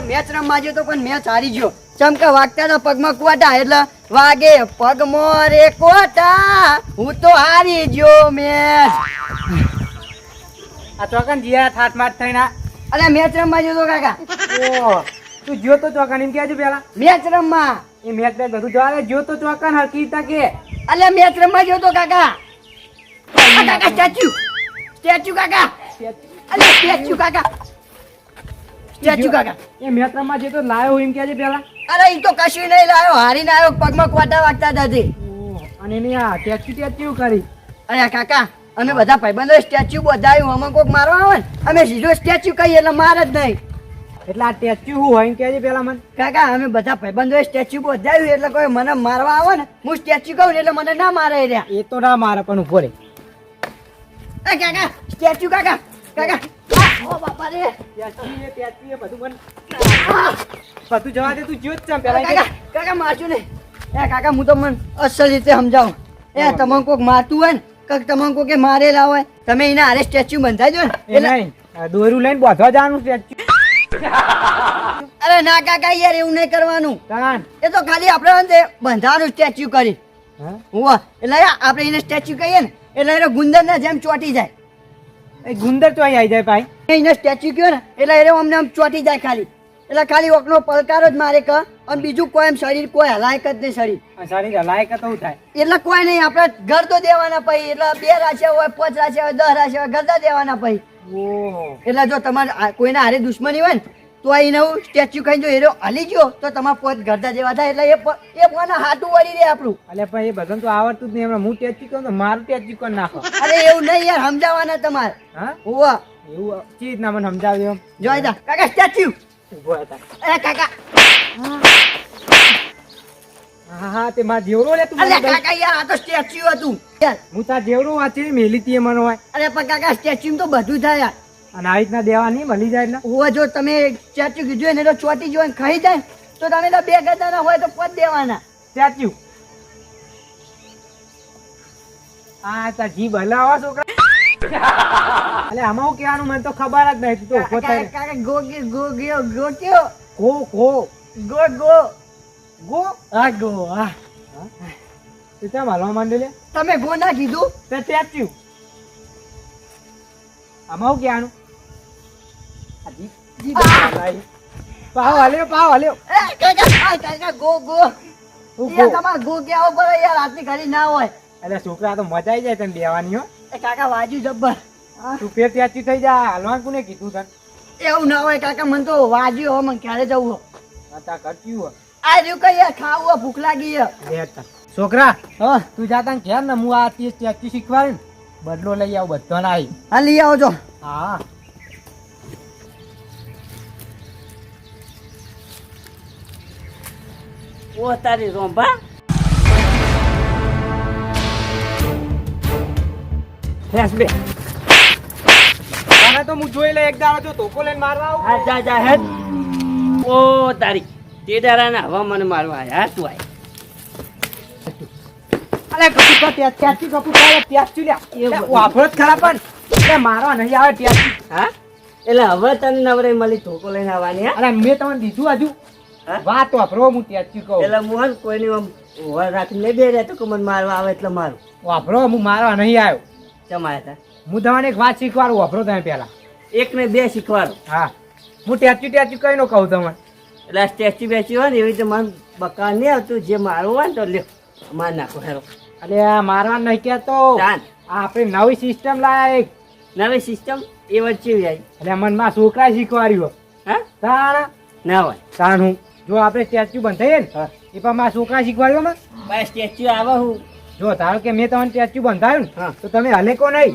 યાર મેચ રમવા ગયો તો પણ મેચ હારી ગયો. ચમકે વાગતા તો પગમાં કોટા એટલે વાગે પગમાં રે કોટા હું તો હારી ગયો મેચ આ ચોકન જીયા થાટ માટ થઈને અરે મેચ રમવા ગયો તો કાકા. ઓ તું જ્યો તો ચોકન એમ કહેજો પેલા મેચ રમવા. એ મેચ બેચ બધું દે જ્યો તો ચોકન હરકી તકે કે. અલે મેચ રમવા ગયો તો કાકા. કાકા સ્ટેચ્યુ સ્ટેચ્યુ કાકા. અલે સ્ટેચ્યુ કાકા. સ્ટેચ્યુ કાકા એ મેચ રમવા જે તો લાયો એમ કહેજે પેલા. અરે એ તો કશું નહીં લાયો. હારીને આવ્યો પગમાં કોટા વાગતા દાદી અને એની આ સ્ટેચ્યુ ટેચી કરી. અરે કાકા અમે બધા ભાઈબંધો સ્ટેચ્યુ બધાયું અમે કોક મારવા આવે અમે સીધો સ્ટેચ્યુ કહીએ એટલે મારે જ નહીં. એટલે આ સ્ટેચ્યુ હું હોય એમ કહેજે પેલા મને. કાકા અમે બધા ભાઈબંધો સ્ટેચ્યુ બધાયું એટલે કોઈ મને મારવા આવે ને હું સ્ટેચ્યુ કહું એટલે મને ના મારે રહ્યા. એ તો ના મારે પણ ઊભો રે. કાકા સ્ટેચ્યુ કાકા કાકા. ઓ બાપા રે. બધું મને બધું જવા દે તું જ્યો જ છે પેલા કાકા કાકા મારજો ને. એ કાકા હું તમને અસલ રીતે સમજાવું. એ તમને કોક મારતું હોય ને કાક તમને કોકે મારેલા હોય તમે એના હારે સ્ટેચ્યુ બંધાઈ દો ને. એટલે દોરું લઈને બાંધવા જવાનું અરે ના કાકા યાર એવું નહીં કરવાનું. એ તો ખાલી આપણે બંધારું સ્ટેચ્યુ કરી. હુવા એટલે આપણે એને સ્ટેચ્યુ કહીએ ને એટલે ગુંદર ગુંદરના જેમ ચોટી જાય. એ ગુંદર તો અહીં આવી જાય ભાઈ. એને સ્ટેચ્યુ કયો ને? એટલે એને અમને આમ ચોટી જાય ખાલી. એટલે ખાલી ઓકનો પલકારો જ મારે ક અને બીજું કોઈ એમ શરીર કોઈ હલાયક જ નહીં શરીર. શરીર હલાયક તો થાય? એટલે કોઈ નહીં આપણે ઘર તો દેવાના પછી એટલે બે રાશિયા હોય પાંચ રાશિયા હોય દસ રાશિયા હોય ઘરતા દેવાના પછી. એટલે જો તમારે કોઈને હારે દુશ્મની હોય ને તો એને હું સ્ટેચ્યુ ખાઈ જો એરો હલી ગયો તો તમારે પોત ઘરતા જેવા થાય. એટલે એ એ પોના હાટું વળી રહે આપણું. એટલે પણ એ બધાને તો આવડતું જ નહીં. હમણાં હું સ્ટેચ્યુ કહું તો મારું સ્ટેચ્યુ કોણ નાખો. અરે એવું નહીં યાર સમજાવવાના તમારે. હા? હુવા. એવું ચી રીતના મને સમજાવ્યો જોઈ જા કાકા સ્ટેચ્યુ. ઊભો હતા એ કાકા. હા હા તે મારા જેવડો લે તું અલે કાકા યાર આ તો સ્ટેચ્યુ હતું. હું તાર જેવડો વાંચી મેલી તી મને હોય અરે પણ કાકા સ્ટેચ્યુ તો બધું થાય યાર. અને આવી રીતના દેવા નહીં મળી જાય એટલે? જો તમે સ્ટેચ્યુ કીધું ને તો ચોટી જો ખાઈ જાય તો તમે તો બે ગદાના હોય તો પદ દેવાના. સ્ટેચ્યુ. આ તાર જીભ હલાવા છોકરા. અલે આમાં હું કહેવાનું મને તો ખબર જ નહીં તું ઊભો થાય કાકા ગો ગયો ગો ગયો go go go. Go go. Go? હા તું કેમ માલવા માંડે લે. તમે ગો ના કીધું? તે સ્ટેચ્યુ આમાં હું કહેવાનું? આ. પાવ હલ્યો પાવ હલ્યો. આ ગો ગો. તમારે ગો કેવો પડે યાર આટલી ઘડી ના હોય. એટલે છોકરા તો મજા આવી જાય તને દેવાની હો. એ કાકા વાજુ જબ્બર. હા, તું ફેર ત્યાંથી થઈ જા. હાલવાન કોને કીધું તને? એવું ના હોય કાકા મને તો વાજ્યું હવે મને ક્યારે જવું હો આ તા કરતી હોય. આ રહ્યું કઈ ખાવું હો, ભૂખ લાગી હે. છોકરા હા. તું જાતા ને ઘેર ને હું આ તે ત્યાંથી શીખવાડે ને બદલો લઈ આવું બધાને આવી હા લઈ આવજો. હા. ઓ તારી રોંભા. ફેસ બે તને તો હું જોઈ લે એક દાડો જો ધોકો લઈને મારવા આવું. હા જા જા હે ઓ તારી તે દાડાના હવા મને મારવા આયા તું આય. અલે કપુ કા ત્યાં ત્યાંથી કપુ કા ત્યાંથી લ્યા. લે, વાપરો જ ખરા પણ. એ મારવા નહીં આવે ત્યાંથી. હા? એટલે હવે તને નવરે મળી ધોકો લઈને આવવાની હા? અરે મેં તમને દીધું હજુ. હા? વાત વાપરો હું ત્યાંથી કહું. એટલે હું કોઈને આમ ઊભા રાખીને બે રહે તો કે મને મારવા આવે એટલે મારું? વાપરો હું મારવા નહીં આવ્યો. ચમાયા હતા હું તમને એક વાત શીખવાડું વાપરો તમે પહેલા. એક ને બે શીખવાડું? હા. હું ટેચ્યુ ટેચ્યુ કઈ નો કહું તમને. એટલે સ્ટેચ્યુ બેચ્યુ હોય ને એવી રીતે મને બકા નહીં આવતું જે મારવું હોય ને તો લ્યો માર નાખો હેરો. આ મારવા નહીં કહેતો. આપણે નવી સિસ્ટમ લાયા એક નવી સિસ્ટમ એ વચ્ચે આવી? એટલે મનમાં છોકરા શીખવાડ્યું હા? તાણ. ના હોય. તાણ હું. જો આપણે સ્ટેચ્યુ બંધાઈએ ને એ પણ મારા છોકરા શીખવાડ્યું ને? સ્ટેચ્યુ આવે હું. જો ધારો કે મેં તમને સ્ટેચ્યુ બંધાયું ને તો તમે હલેકો નહીં.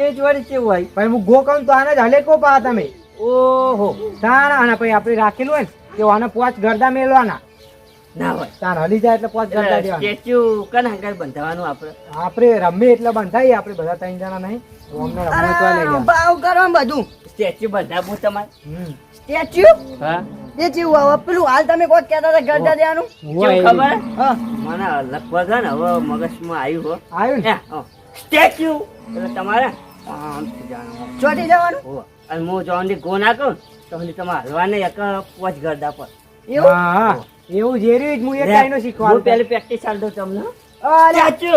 એ જ વળી કેવું હોય? પણ હું ગો કહું તો આને જ હલેકો પા તમે. ઓહો તારા આના પછી આપણે રાખેલું હોય ને કે આને પાંચ ગરદા મેળવાના. ના હોય. તાણ હલી જાય એટલે પાંચ ગરદા દેવાના. સ્ટેચ્યુ કના આગળ બંધાવાનું આપણે? આપણે રમીએ એટલે બંધાઈએ આપણે બધા ત્રણ જણા નહીં. અમને રમવા લઈ ગયા ભાવ કરવા બધું. સ્ટેચ્યુ બંધાવું તમારે? સ્ટેચ્યુ? હા. એ જેવું હવે પેલું હાલ તમે કોઈ કહેતા હતા ઘરતા દેવાનું? કેવું ખબર? મને લખવા છે ને હવે મગજમાં આવ્યું હો. આવ્યું ને? સ્ટેચ્યુ. એટલે તમારે ચોટી જવાનું? અને હું જોન ગો ના કહું તમને તમે હલવાને એક પોચ ગરદા પર. એવું. એવું જેરી જ હું એક ટાઈનો હું પહેલી પેલી પ્રેક્ટિસ ચાલ દઉં તમને અરે ચાચુ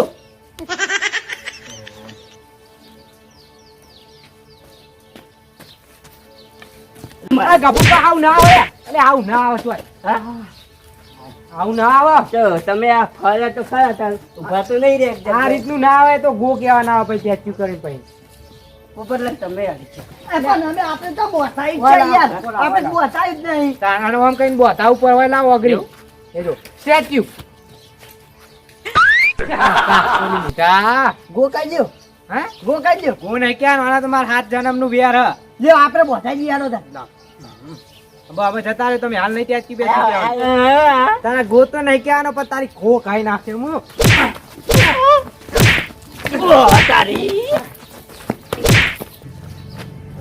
આ ગભુકા આવું ના આવે અલે આવું ના આવે તો આવું ના આવે? તો તમે આ ફરે તો ખરા તાર ઊભા તો નહીં રે આ રીતનું ના આવે તો ગો કેવા ના આવે પછી ટેચ્યુ કરીને પછી. તમે આપણે તો બોસાઈ જ યાર. આપણે બોસાઈ જ નહીં. આમ કઈ બોતા ઉપર હોય લાવો એ જો સ્ટેચ્યુ. ગો દો. હે? ગો દો. ગો નહીં ક્યાં આના તમારા હાથ જન્મનું વેર હ? જે આપણે બોસાઈ જઈએ હાલો તાર. હવે જતા તમે હાલ નહીં ત્યાં બેસી તારા ગોતો નહીં ક્યાં પણ તારી ખો ખાઈ નાખશે હું. તારી.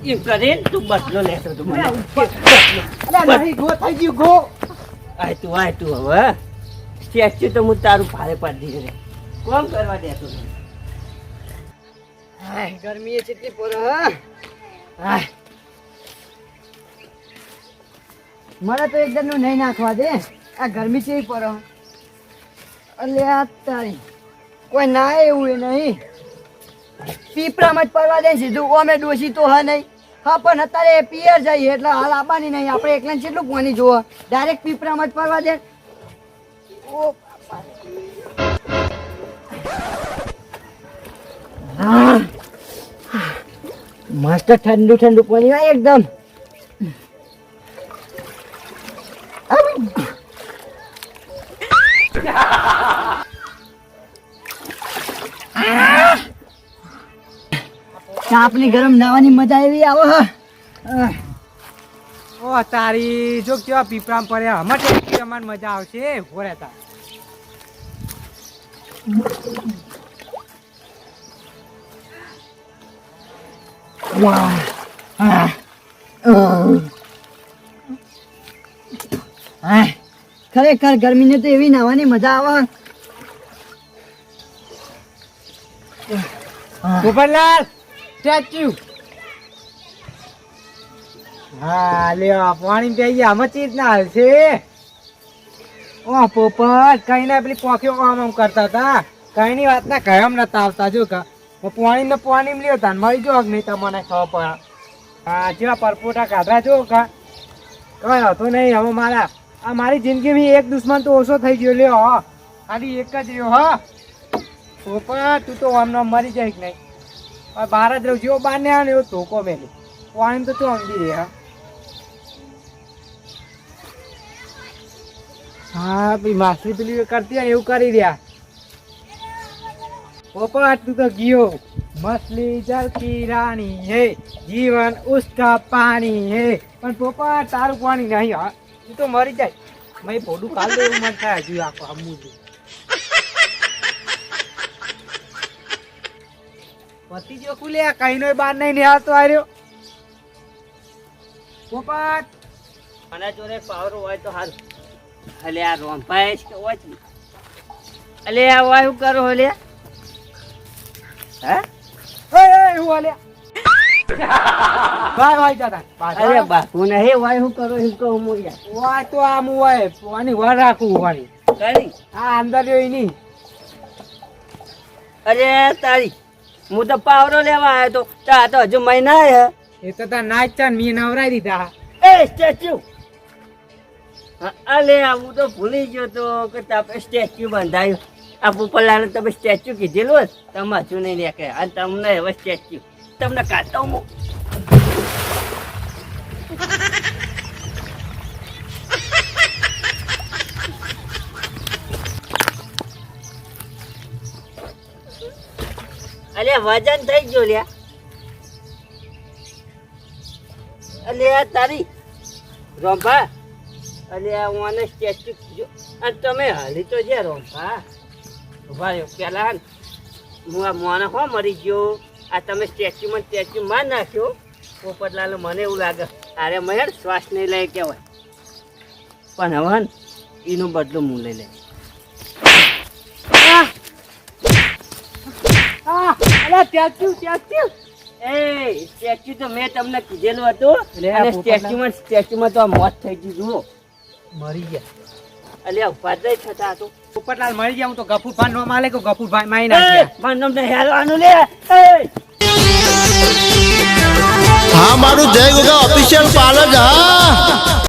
એમ કરીને તું બદલો લેતો તું મને. અલે નહીં ગો થઈ ગયું ગો આય તું આય તું હવે સ્ટેચ્યુ તો હું તારું ભારે પાડી દે કોણ કરવા દેતો તું હાય, ગરમી એ કેટલી પડે હા. હાય. મને તો એકદમનું નહીં નાખવા દે. આ ગરમી છે પડે? અલે આ તારી. કોઈ ના એવું એ નહીં. પીપરામાં જ પડવા દે સીધું. ઓમે ડોસી તો હા નહીં. હા, પણ અત્યારે પિયર જઈએ એટલે હાલ આપવાની નહીં. આપણે એકલા કેટલું પાણી જોવો ડાયરેક્ટ પીપરામાં જ પડવા દે. ઓ મસ્ત ઠંડુ ઠંડુ પાણી એકદમ. ચાપની ગરમ નાવાની મજા એવી આવે ઓ તારી જો કેવા પીપરામ પડ્યા. હમણાં રમવાની મજા આવશે. ઘોરે. આહ, ખરેખર ગરમીને તો એવી નાવાની મજા આવે ગોપાલલાલ, સ્ટેચ્યુ. હા લ્યો પાણી પી ગયા આમાં ચીજ ના હાલશે. ઓ પોપટ, કઈ ના, પેલી પોખીઓ આમ આમ કરતા હતા. કઈ ની વાત ના કયમ નતા આવતા, જો પાણી ને પાણી લ્યો તા મળી જો નહીં તમને ખબર પડે. હા જેવા પરપોટા કાઢા જો કા. કઈ હતો નહીં, હવે મારા, આ મારી જિંદગીમાં એક દુશ્મન તો ઓછો થઈ ગયો, લ્યો, હો. ખાલી એક જ રહ્યો, હા. પોપટ તું તો આમ મરી જાય કે નહીં? બહાર જ રહું, જેવો બહાર ને આવે એવો ધોકો મેલી. પાણી તો તું અંગી રહ્યા હા? પેલી માછલી પેલી કરતી એવું કરી રહ્યા. પોપટ તું તો ગયો. મછલી જલ કી રાણી હે, જીવન ઉસકા પાણી હે. પણ પોપટ તારું પાણી નહીં, હા? તું તો મરી જાય. મેં કાલે દે એવું મન થાય હજુ આખો હમું પતિ જો ખુલે કઈ નો બાર નહીં નિહાળતો આવ્યો પોપટ. આના જોડે પાવર હોય તો હાલ. અલે આ રોંભાઈ છે હોય અલે આ હોય શું કરો અલે? હે? ઓય હું દાદા અરે બાપુ ને હે હોય શું કરો શું કહું હું યાર. વાય તો આમ હોય પાણી વાર રાખવું વાળી આ અંદર એની. અરે તારી. હું તો પાવરો લેવા આવ્યો તો તા આ તો હજુ મહિના હે. એ તો તા નાચ ને નવરાઈ દીધા. એ સ્ટેચ્યુ. અલે હું તો ભૂલી ગયો તો કે તમે સ્ટેચ્યુ બંધાયું. આ પોપલાને તમે સ્ટેચ્યુ કીધેલું તમે હજુ નહીં નીકળે અને તમને હવે સ્ટેચ્યુ. તમને કાઢતો હું. અલે વજન થઈ ગયો લ્યા અલે તારી રોંભા. અલે આ આને સ્ટેચ્યુ જો અને તમે હાલી તો જ્યાં રોંભા. રહ્યો, પેલા હું આ મોને હો મરી ગયો. આ તમે સ્ટેચ્યુમાં સ્ટેચ્યુ માં નાખ્યો. પોપટલાલ, મને એવું લાગે અરે મહેર, શ્વાસ નહીં લઈ કહેવાય. પણ હવે એનું બદલું હું લઈ લે ત્યાંચ્યું ત્યાંચ્યું એ સ્ટેચ્યુ તો મેં તમને કીધેલું હતું. અને. સ્ટેચ્યુમાં સ્ટેચ્યુમાં તો આ મોત થઈ ગયું જુઓ. મરી ગયા. અલ્યા ઉપાધ્યાય થતા તો. પોપટલાલ મરી ગયા હું તો ગફુરભાઈ નો માલે કે ગફુ ભાઈ માઈ ના ભાન નામ નહીં હાલવાનું લે. હા મારું જય ગોગા ઓફિશિયલ પાર્લર હા.